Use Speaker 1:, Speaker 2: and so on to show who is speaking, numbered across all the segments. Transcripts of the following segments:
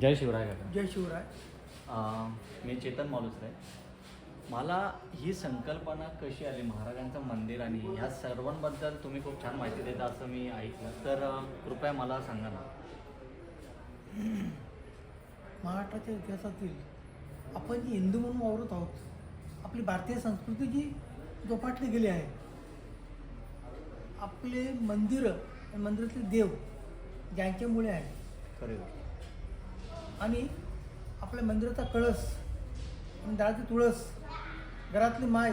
Speaker 1: जय शिवराय काका
Speaker 2: जय शिवराय.
Speaker 1: अं, मी चेतन मालुसरे. मला ही संकल्पना कशी आली? महाराजांचं मंदिर आणि ह्या सर्वांबद्दल तुम्ही खूप छान माहिती देता असं मी ऐकलं. तर कृपया मला सांगा ना.
Speaker 2: महाराष्ट्राच्या इतिहासातील आपण जी हिंदू म्हणून वावरत आहोत. आपली भारतीय संस्कृती जी जोपाटली गेली आहे. आपले मंदिरं आणि मंदिरातले देव ज्यांच्यामुळे आहे.
Speaker 1: खरे
Speaker 2: आणि आपल्या मंदिराचा कळस आणि दाराची तुळस घरातली माय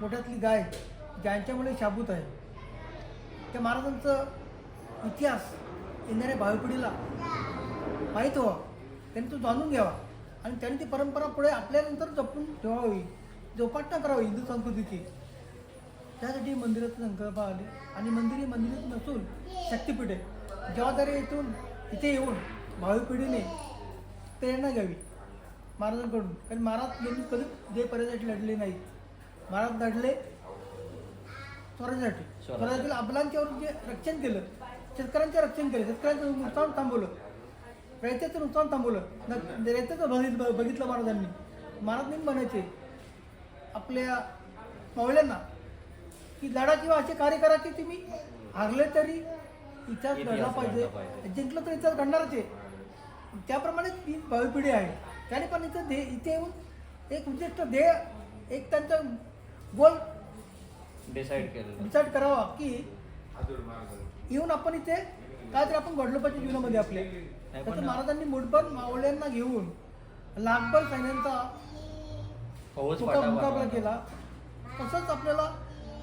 Speaker 2: मोठ्यातली गाय ज्यांच्यामुळे शाबूत आहे. त्या महाराजांचं इतिहास येणाऱ्या भावी पिढीला माहीत व्हावा. त्यांनी तो जाणून घ्यावा आणि त्यांनी ती परंपरा पुढे आपल्यानंतर जपून ठेवावी. जोपाटना करावी हिंदू संस्कृतीची. त्यासाठी मंदिराचं संकल्प आले आणि मंदिर हे मंदिरात नसून शक्तीपीठ आहे. जबाबदारी इथून इथे येऊन भावी पिढीने प्रेरणा घ्यावी. महाराजांकडून. कारण महाराज नेहमी कधी देपर्यंत लढले नाहीत महाराज लढले स्वराज्यासाठी. स्वराज्यातील अबलांच्यावर जे रक्षण केलं शेतकऱ्यांचे रक्षण केलं शेतकऱ्यांचं नुकसान थांबवलं रयतेचं नुकसान थांबवलं न- रयतेचं बघितलं बघितलं महाराजांनी. महाराज नेहमी म्हणायचे आपल्या मावळ्यांना की लढा किंवा असे कार्य करा की तुम्ही हारले तरी इतिहास घडला पाहिजे. जिंकलं तर इतिहास घडणारच आहे. त्याप्रमाणे ती भावी पिढी आहे त्याने पण इथं ध्येय इथे येऊन एक उद्दिष्ट ध्येय एक त्यांचा गोल
Speaker 1: डिसाईड केलं
Speaker 2: डिसाईड करावा की येऊन आपण इथे काहीतरी आपण घडलं पाहिजे जीवनामध्ये आपल्या
Speaker 1: पण-
Speaker 2: त्याचं महाराजांनी मुठभर मावळ्यांना घेऊन लाखभर सैन्यांचा मुकाबला. केला. तसंच आपल्याला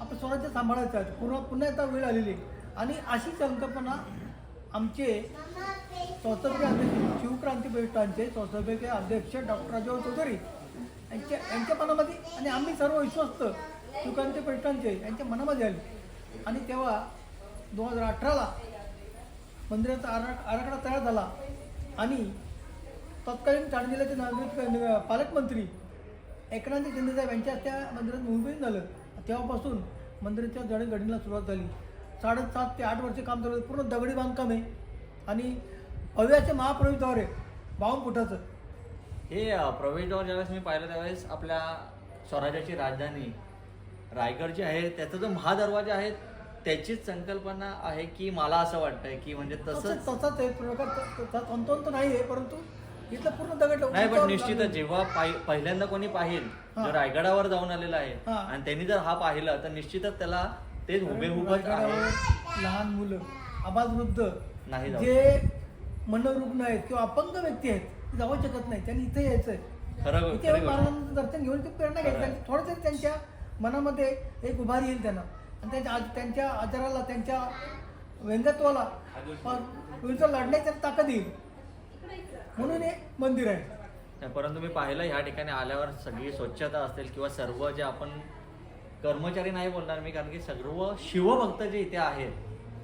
Speaker 2: आपलं स्वराज्य सांभाळायचं आहे. पुन्हा पुन्हा एकदा वेळ आलेली. आणि अशी संकल्पना आमचे संस्थापक अध्यक्ष शिवक्रांती स्वसभेचे अध्यक्ष डॉक्टर अजय चौधरी यांच्या यांच्या मनामध्ये आणि आम्ही सर्व विश्वस्त सुक्रांती बेष्टांचे यांच्या मनामध्ये आले. आणि तेव्हा दोन हजार अठराला मंदिराचा आरा आराखडा तयार झाला. आणि तत्कालीन ठाणे जिल्ह्याचे नागरिक पालकमंत्री एकनाथ शिंदेसाहेब यांच्या त्या मंदिरात मुंबईत झालं. तेव्हापासून मंदिराच्या जडणघडणीला सुरुवात झाली. साडेसात ते आठ वर्षे काम चालू पूर्ण दगडी बांधकाम आहे. आणि हव्याचे महाप्रवेशद्वार आहे बावन्न फुटाचं
Speaker 1: हे अ, प्रवेशद्वार ज्यावेळेस मी पाहिलं त्यावेळेस आपल्या स्वराज्याची राजधानी रायगड जी आहे त्याचा जो महादरवाजा आहे त्याचीच संकल्पना आहे की मला असं वाटतंय की म्हणजे
Speaker 2: तसंच
Speaker 1: तसंच
Speaker 2: तसाच आहे प्रकार तंतोतंत नाही आहे परंतु इथलं पूर्ण दगड
Speaker 1: नाही पण निश्चितच
Speaker 2: लागलेलं.
Speaker 1: जेव्हा पाहि- पहिल्यांदा कोणी पाहिल
Speaker 2: हा.
Speaker 1: जो रायगडावर जाऊन आलेला आहे
Speaker 2: हा.
Speaker 1: आणि त्यांनी जर हा पाहिलं तर निश्चितच त्याला तेच हुबेहुबच
Speaker 2: रायगडावर
Speaker 1: आहे
Speaker 2: लहान मुलं आबाद वृद्ध
Speaker 1: नाही जाऊ
Speaker 2: जे मनोरुग्ण आहेत किंवा अपंग व्यक्ती आहेत ते जाऊ शकत नाही. त्यांनी इथे यायचंय.
Speaker 1: खरं
Speaker 2: इथे
Speaker 1: खरी.
Speaker 2: महाराजांचं दर्शन घेऊन ते प्रेरणा घ्यायची
Speaker 1: आहे.
Speaker 2: थोडं तरी त्यांच्या मनामध्ये एक उभारी येईल त्यांना. आणि त्यांच्या आज- त्यांच्या आजाराला त्यांच्या व्यंगत्वाला विरुद्ध लढण्याची ताकद येईल. म्हणून हे मंदिर आहे.
Speaker 1: नाही, परंतु मी पाहिलं ह्या ठिकाणी आल्यावर सगळी स्वच्छता असेल किंवा सर्व जे आपण कर्मचारी नाही बोलणार मी कारण की सर्व शिवभक्त जे इथे आहेत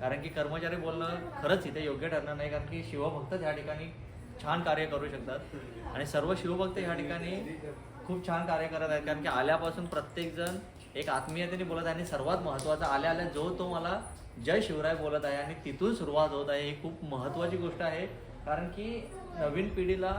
Speaker 1: कारण की कर्मचारी बोलणं खरंच इथे योग्य ठरणार नाही कारण की शिवभक्त ह्या ठिकाणी छान कार्य करू शकतात. आणि सर्व शिवभक्त ह्या ठिकाणी खूप छान कार्य करत आहेत कारण की आल्यापासून प्रत्येकजण एक आत्मीयतेने बोलत आहे आणि सर्वात महत्त्वाचा आल्या आल्या जो तो मला जय शिवराय बोलत आहे आणि तिथून सुरुवात होत आहे ही खूप महत्त्वाची गोष्ट आहे. कारण की नवीन पिढीला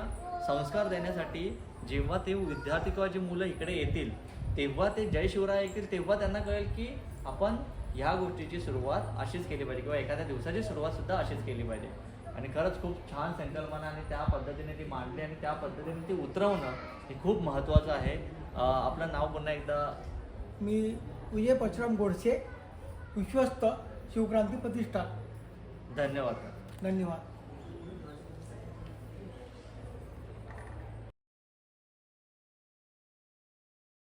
Speaker 1: संस्कार देण्यासाठी जेव्हा ते विद्यार्थी किंवा जी मुलं इकडे येतील तेव्हा ते जय शिवराय येतील तेव्हा त्यांना कळेल की आपण ह्या गोष्टीची सुरुवात अशीच केली पाहिजे किंवा एखाद्या दिवसाची सुरुवात सुद्धा अशीच केली पाहिजे. आणि खरंच खूप छान संकल्पना आणि त्या पद्धतीने ती मांडली आणि त्या पद्धतीने ती उतरवणं हे खूप महत्त्वाचं आहे. आपलं नाव पुन्हा एकदा
Speaker 2: मी विजय परशुराम गोडसे विश्वस्त शिवक्रांती प्रतिष्ठान.
Speaker 1: धन्यवाद.
Speaker 2: धन्यवाद.